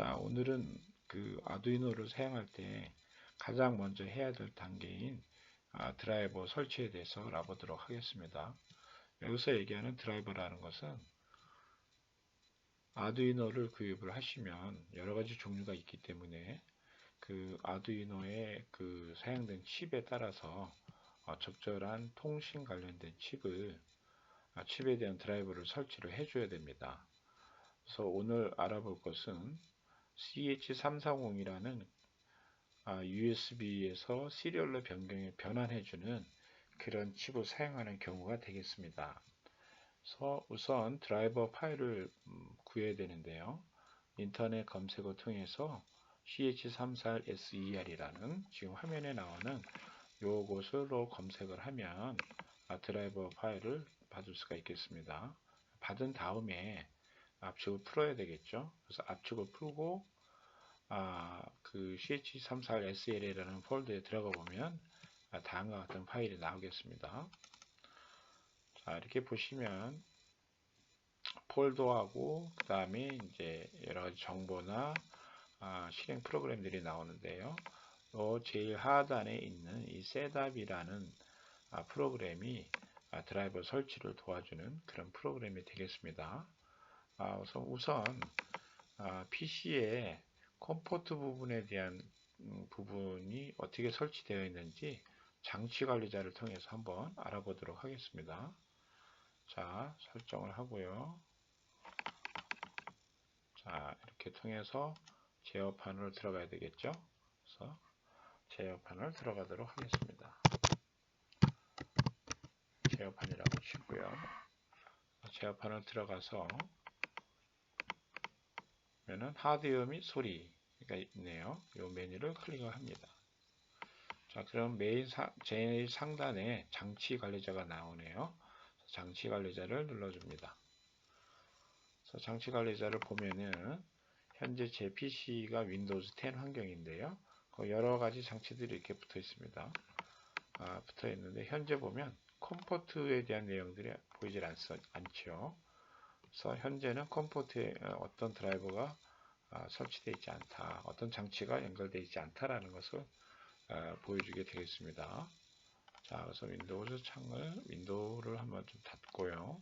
자, 오늘은 그 아두이노를 사용할 때 가장 먼저 해야 될 단계인 아, 드라이버 설치에 대해서 알아보도록 하겠습니다. 여기서 얘기하는 드라이버라는 것은 아두이노를 구입을 하시면 여러 가지 종류가 있기 때문에 그 아두이노의 그 사용된 칩에 따라서 어, 적절한 통신 관련된 칩을 아, 칩에 대한 드라이버를 설치를 해줘야 됩니다. 그래서 오늘 알아볼 것은 CH340이라는 아, USB에서 시리얼로 변경에 변환해주는 그런 칩을 사용하는 경우가 되겠습니다. 그래서 우선 드라이버 파일을 음, 구해야 되는데요. 인터넷 검색어 통해서 CH34SER이라는 지금 화면에 나오는 요것으로 검색을 하면 아, 드라이버 파일을 받을 수가 있겠습니다. 받은 다음에 압축을 풀어야 되겠죠. 그래서 압축을 풀고 아, 그 ch34sl이라는 폴더에 들어가 보면 아, 다음과 같은 파일이 나오겠습니다. 자, 이렇게 보시면 폴더하고 그 다음에 이제 여러 가지 정보나 아, 실행 프로그램들이 나오는데요. 요 제일 하단에 있는 이 셋업이라는 아, 프로그램이 아, 드라이버 설치를 도와주는 그런 프로그램이 되겠습니다. 아, 우선, 우선 아, PC의 컴포트 부분에 대한 음, 부분이 어떻게 설치되어 있는지 장치 관리자를 통해서 한번 알아보도록 하겠습니다. 자, 설정을 하고요. 자, 이렇게 통해서 제어판으로 들어가야 되겠죠? 그래서 제어판을 들어가도록 하겠습니다. 제어판이라고 치고요. 제어판을 들어가서 그러면은 하드웨어 및 소리가 있네요. 이 메뉴를 클릭을 합니다. 자, 그럼 메인 사, 제일 상단에 장치 관리자가 나오네요. 장치 관리자를 눌러줍니다. 그래서 장치 관리자를 보면은 현재 제 PC가 윈도우즈 10 환경인데요. 여러 가지 장치들이 이렇게 붙어 있습니다. 아, 붙어 있는데 현재 보면 컴포트에 대한 내용들이 보이질 않, 않죠. 그래서 현재는 컴포트에 어, 어떤 드라이버가 아, 설치되어 있지 않다. 어떤 장치가 연결되어 있지 않다라는 것을 아, 보여주게 되겠습니다. 자, 그래서 윈도우즈 창을 윈도우를 한번 좀 닫고요.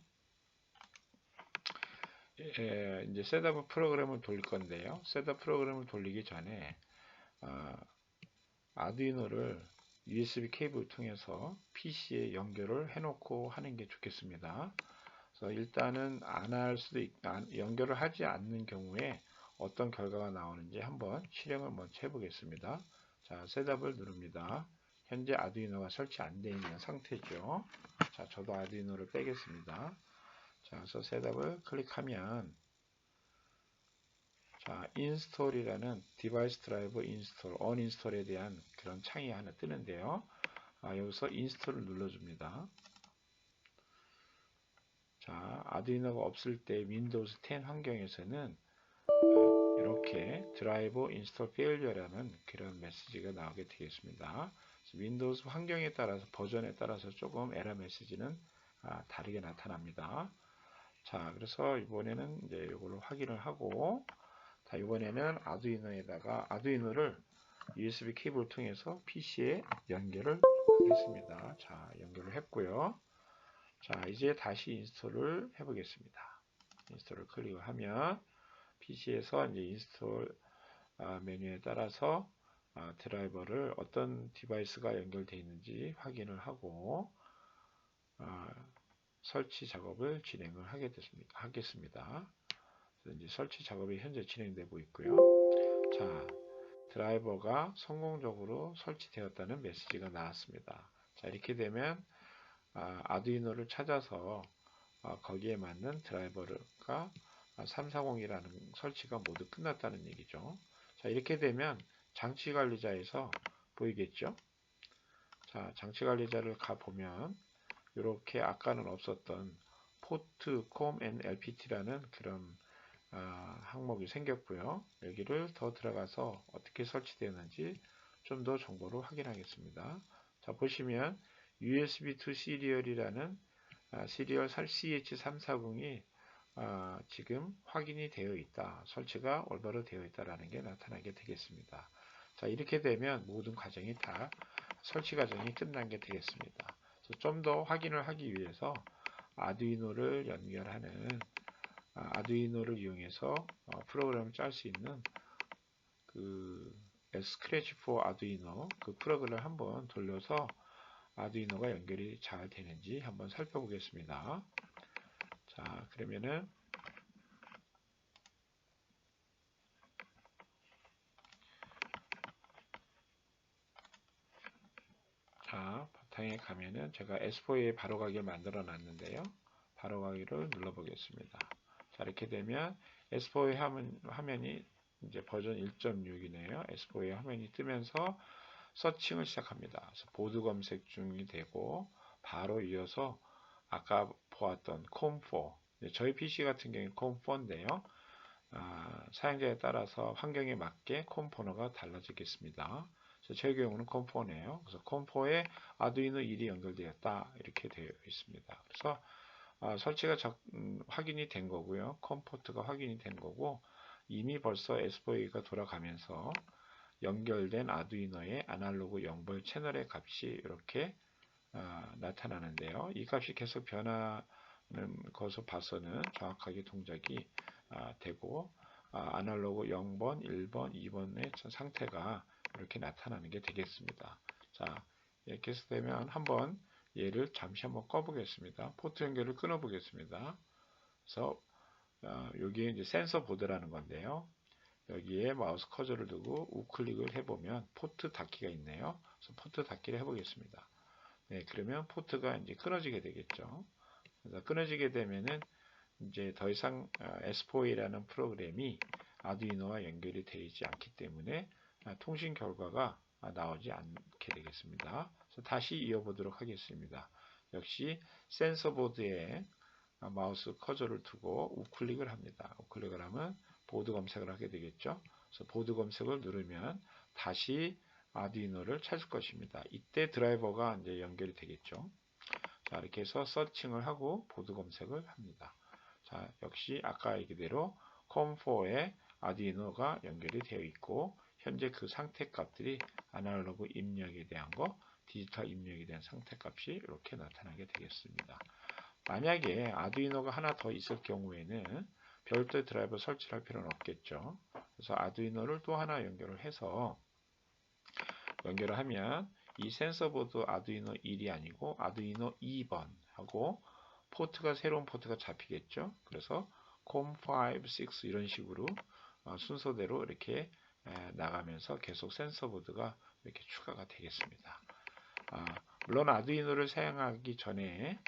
예, 이제 셋업 프로그램을 돌릴 건데요. 셋업 프로그램을 돌리기 전에 아, 아두이노를 USB 케이블을 통해서 PC에 연결을 해놓고 하는 게 좋겠습니다. 그래서 일단은 안 할 수도 있, 연결을 하지 않는 경우에 어떤 결과가 나오는지 한번 실행을 먼저 해보겠습니다. 자, 셋업을 누릅니다. 현재 아두이노가 설치 안 되어 있는 상태죠. 자, 저도 아두이노를 빼겠습니다. 자, 그래서 셋업을 클릭하면 자, 인스톨이라는 디바이스 드라이버 인스톨, 언인스톨에 대한 그런 창이 하나 뜨는데요. 아, 여기서 인스톨을 눌러줍니다. 자, 아두이노가 없을 때 윈도우즈 10 환경에서는 이렇게 드라이버 인스톨 페일리어라는 그런 메시지가 나오게 되겠습니다. 윈도우즈 환경에 따라서 버전에 따라서 조금 에러 메시지는 아, 다르게 나타납니다. 자, 그래서 이번에는 이제 이걸로 확인을 하고 자, 이번에는 아두이노에다가 아두이노를 USB 케이블을 통해서 PC에 연결을 하겠습니다. 자, 연결을 했고요. 자, 이제 다시 인스톨을 해보겠습니다. 인스톨을 클릭을 하면 PC에서 이제 인스톨 아, 메뉴에 따라서 아, 드라이버를 어떤 디바이스가 연결되어 있는지 확인을 하고 아, 설치 작업을 진행을. 하겠습니다. 이제 설치 작업이 현재 진행되고 있고요. 자, 드라이버가 성공적으로 설치되었다는 메시지가 나왔습니다. 자, 이렇게 되면 아, 두이노를 찾아서 아, 거기에 맞는 드라이버가 340이라는 설치가 모두 끝났다는 얘기죠. 자, 이렇게 되면 장치 관리자에서 보이겠죠? 자, 장치 관리자를 가보면 이렇게 아까는 없었던 포트 콤 앤 LPT라는 그런 아, 항목이 생겼고요. 여기를 더 들어가서 어떻게 설치되었는지 좀 더 정보를 확인하겠습니다. 자 보시면 USB to 시리얼이라는 아, 시리얼 CH340이 아, 지금 확인이 되어 있다. 설치가 올바로 되어 있다라는 게 나타나게 되겠습니다. 자, 이렇게 되면 모든 과정이 다 설치 과정이 끝난 게 되겠습니다. 좀 더 확인을 하기 위해서 아두이노를 연결하는 아, 아두이노를 이용해서 어, 프로그램을 짤 수 있는 그 스크래치 포 아두이노 그 프로그램을 한번 돌려서 아두이노가 연결이 잘 되는지 한번 살펴보겠습니다. 자, 그러면은 자, 바탕에 가면은 제가 S4에 바로가기를 만들어 놨는데요. 바로가기를 눌러 보겠습니다. 자, 이렇게 되면 S4의 화면, 화면이 이제 버전 1.6이네요. S4의 화면이 뜨면서 서칭을 시작합니다. 보드 검색 중이 되고 바로 이어서 아까 보았던 콤4 저희 PC 같은 경우는 콤4인데요. 아, 사용자에 따라서 환경에 맞게 콤포너가 달라지겠습니다. 저희 경우는 콤포네요. 그래서 콤포에 아두이노 1이 연결되었다 이렇게 되어 있습니다. 그래서 아, 설치가 적, 음, 확인이 된 거고요. 컴포트가 확인이 된 거고 이미 벌써 S4A가 돌아가면서 연결된 아두이노의 아날로그 영벌 채널의 값이 이렇게 아, 나타나는데요. 이 값이 계속 변하는 것을 봐서는 정확하게 동작이 아, 되고 아, 아날로그 0번, 1번, 2번의 상태가 이렇게 나타나는 게 되겠습니다. 자, 이렇게 해서 되면 한번 얘를 잠시 한번 꺼보겠습니다. 포트 연결을 끊어보겠습니다. 그래서 어, 여기에 이제 센서 보드라는 건데요. 여기에 마우스 커저를 두고 우클릭을 해보면 포트 닫기가 있네요. 그래서 포트 닫기를 해보겠습니다. 네, 그러면 포트가 이제 끊어지게 되겠죠. 그래서 끊어지게 되면은 이제 더 이상 S4A라는 어, 프로그램이 아두이노와 연결이 되지 않기 때문에 아, 통신 결과가 나오지 않게 되겠습니다. 그래서 다시 이어보도록 하겠습니다. 역시 센서 보드에 마우스 커저를 두고 우클릭을 합니다. 우클릭을 하면 보드 검색을 하게 되겠죠. 그래서 보드 검색을 누르면 다시 아두이노를 찾을 것입니다. 이때 드라이버가 이제 연결이 되겠죠. 자, 이렇게 해서 서칭을 하고 보드 검색을 합니다. 자, 역시 아까 얘기대로 컴4에 아두이노가 연결이 되어 있고 현재 그 상태 값들이 아날로그 입력에 대한 거, 디지털 입력에 대한 상태 값이 이렇게 나타나게 되겠습니다. 만약에 아두이노가 하나 더 있을 경우에는 별도의 드라이버 설치를 할 필요는 없겠죠. 그래서 아두이노를 또 하나 연결을 해서 연결을 하면 이 센서 보드 아두이노 1이 아니고 아두이노 2번 하고 포트가 새로운 포트가 잡히겠죠. 그래서 COM5, 6 이런 식으로 어, 순서대로 이렇게 나가면서 계속 센서 보드가 이렇게 추가가 되겠습니다. 아, 물론 아두이노를 사용하기 전에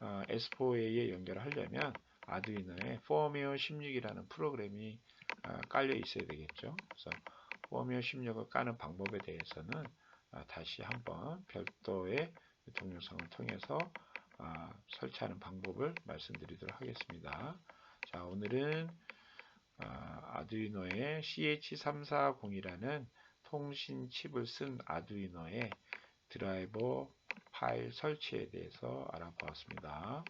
어, S4A에 연결하려면 아두이노에 포미오 16이라는 프로그램이 어, 깔려 있어야 되겠죠. 그래서 포미오 16을 까는 방법에 대해서는 어, 다시 한번 별도의 동영상을 통해서 설치하는 방법을 말씀드리도록 하겠습니다. 자, 오늘은 아두이노의 CH340이라는 통신 칩을 쓴 아두이노의 드라이버 파일 설치에 대해서 알아보았습니다.